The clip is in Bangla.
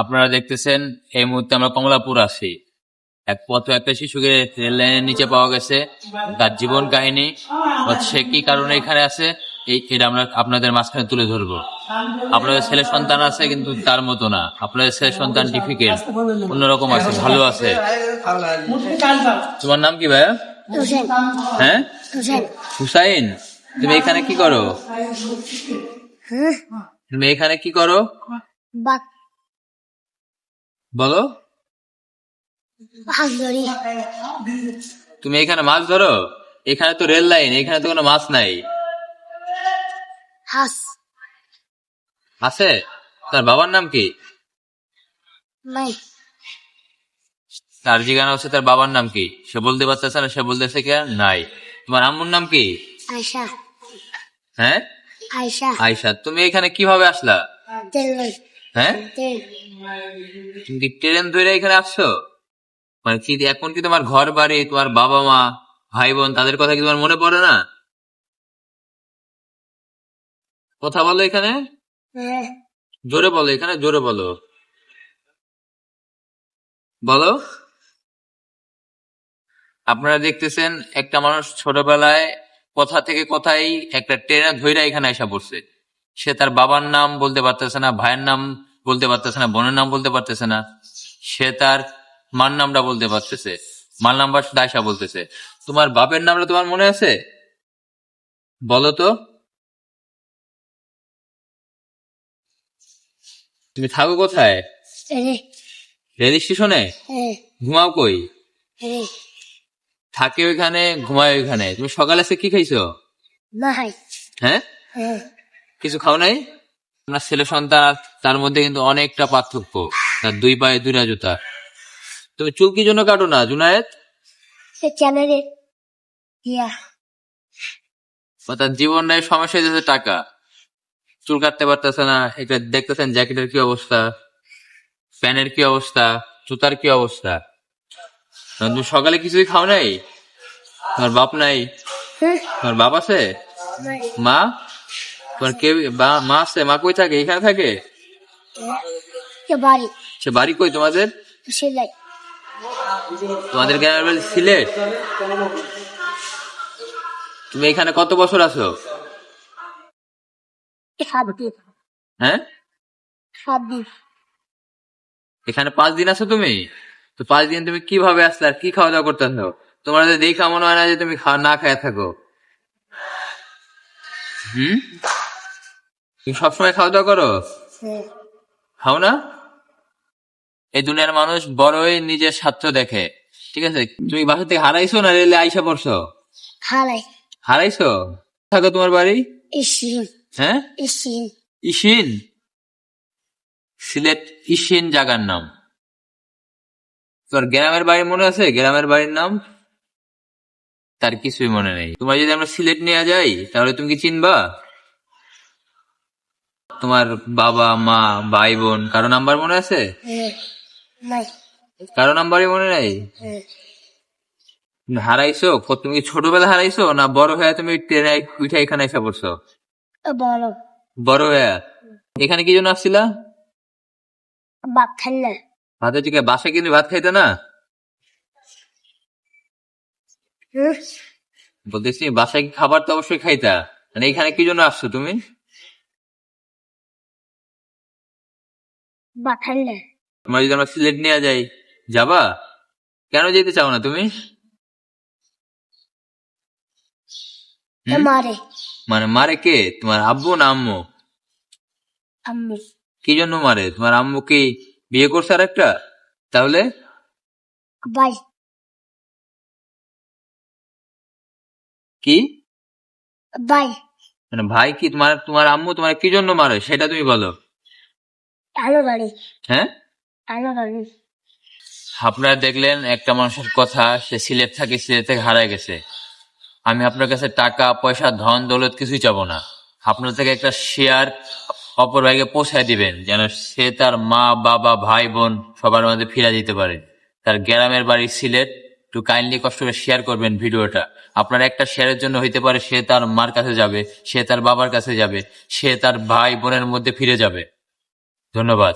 আপনারা দেখতেছেন এই মুহূর্তে আমরা কমলাপুর আছি। এক পথ একটা শিশুকে রেল লাইনের নিচে পাওয়া গেছে। তার জীবন কাহিনী হচ্ছে কি কারণে এখানে আছে এই এটা আমরা আপনাদের মাঝখানে তুলে ধরবো। আপনাদের ছেলে সন্তান আছে কিন্তু তার মতো না। আপনাদের ছেলে সন্তান ডিফিকাল্ট অন্যরকম আছে ভালো আছে। তোমার নাম কি ভাইয়া? হ্যাঁ? হুসাইন তুমি এখানে কি করো? হ্যাঁ? তুমি এখানে কি করো? বলো। তুমি এখানে মাছ ধরো? এখানে তো রেল লাইন এখানে তো কোনো মাছ নাই। আছে তার বাবার নাম কি? তার জিজ্ঞাসা হচ্ছে তার বাবার নাম কি? সে বলতে পারতেছে না সে বলতেছে কি নাই। তোমার আম্মুর নাম কি? আয়সা হ্যাঁ? আয়সা আয়সা তুমি এখানে কীভাবে আসলা? হ্যাঁ? ট্রেন ধরে এখানে আসছো? মানে কি, এখন কি তোমার ঘর বাড়ি, তোমার বাবা মা, ভাই বোন, তাদের কথা কি তোমার মনে পড়ে না? কথা বলো এখানে। জোরে বলো, এখানে জোরে বলো। বলো। আপনারা দেখতেছেন একটা মানুষ ছোটবেলায় কথা থেকে কথাই একটা ট্রেনে ধইরা এখানে আসা পড়ছে। সে তার বাবার নাম বলতে পারতেছে না, ভাইয়ের নাম বলতে পারতেছে না বোনের নাম বলতে পারতেছে না সে তার মার নামটা বলতে পারতেছে মার নাম্বার দায়সা বলতেছে। তোমার বাপের নামটা তোমার মনে আছে? বলো তো। তুমি থাকো কোথায়? রেল স্টেশনে? ঘুমাও কই? থাকে ওইখানে ঘুমায় ওইখানে। তুমি সকালে এসে কি খাইছো? হ্যাঁ? হ্যাঁ। কিছু খাও নাই? আপনার ছেলে সন্তান আর তার মধ্যে কিন্তু অনেকটা পার্থক্য। তার দুই পায়ে দুইটা জুতা। তুমি চুল কি জন্য কাটো না জুনায়েদ? সে চ্যানেলে ইয়া। বা তার জীবনটায় সমস্যা হয়েছে টাকা। চুল কাটতে পারতেছে না এটা দেখতেছেন জ্যাকেটের কি অবস্থা? প্যানের কি অবস্থা? জুতার কি অবস্থা? তুমি সকালে কিছুই খাও নাই? তোমার বাপ নাই? তোমার বাপ আছে? মা? তোমার কেউ মা আছে মা কই থাকে? এখানে থাকে? বাড়ি। সে বাড়ি কই তোমাদের? তোমাদের গ্রামের বাড়ি সিলেট? তুমি এখানে কত বছর আছো? হ্যাঁ? এখানে পাঁচ দিন আছো তুমি? তো পাঁচ দিন তুমি কীভাবে আসলে আর কি খাওয়া দাওয়া করতেছো তোমার দেখা মনে হয় না যে তুমি খাওয়া না খায় থাকো। হুম? তুমি সবসময় খাওয়া দাওয়া করো খাও না? এই দুনিয়ার মানুষ বড়ই নিজের স্বার্থ দেখে ঠিক আছে? তুমি বাসা থেকে হারাইছো না রেলে আইসা পড়ছো? হালাই হারাইছো? থাকো তোমার বাড়ি। ইসিন। হ্যাঁ? ইসিন। সিলেট ইসিন জাগার নাম। তোর গ্রামের বাড়ি মনে আছে? গ্রামের বাড়ির নাম? তার কিছুই মনে নেই। তোমার যদি আমরা সিলেট নিয়ে যাই তাহলে তুমি কি চিনবা? তোমার বাবা মা ভাই বোন কারও নাম্বার মনে আছে? কারও নাম্বারই মনে নেই? হারাইছো? তুমি কি ছোটবেলা হারাইছো না বড় হয়ে তুমি ট্রেনে উঠে এখানে এসে পড়ছো? বড়। হয়ে? এখানে কি জন্য আসছিলা? বাপ খেললে ভাতের চিকে বাসায় কিন্তু ভাত খাইতে না? বলতেছি বাসায় খাবার তো অবশ্যই খাইতা? মানে এখানে কি জন্য আসছো তুমি? খেললে তোমার যদি আমরা সিলেট নিয়ে যাই যাবা? কেন যেতে চাও না তুমি? মারে। মানে মারে কে? তোমার আব্বু না আম্মু? আম্মু। কি জন্য মারে? তোমার আম্মু কি বিয়ে করছে আর একটা তাহলে? বাই। কি? বাই। মানে ভাই কি তোমার তোমার আম্মু তোমার কি জন্য মারে? সেটা তুমি বলো। আলো বাড়ি। হ্যাঁ? আলো বাড়ি। আপনারা দেখলেন একটা মানুষের কথা সে সিলেট থাকে সিলেট থেকে হারায় গেছে। আমি আপনার কাছে টাকা পয়সা ধন দৌলত কিছুই চাবো না। আপনার থেকে একটা শেয়ার অপর ভাইকে পৌঁছায় দিবেন যেন সে তার মা বাবা ভাই বোন সবার মধ্যে ফিরে দিতে পারে। তার গ্রামের বাড়ি সিলেট। একটু কাইন্ডলি কষ্ট করে শেয়ার করবেন ভিডিওটা। আপনার একটা শেয়ারের জন্য হইতে পারে সে তার মার কাছে যাবে সে তার বাবার কাছে যাবে সে তার ভাই বোনের মধ্যে ফিরে যাবে। ধন্যবাদ।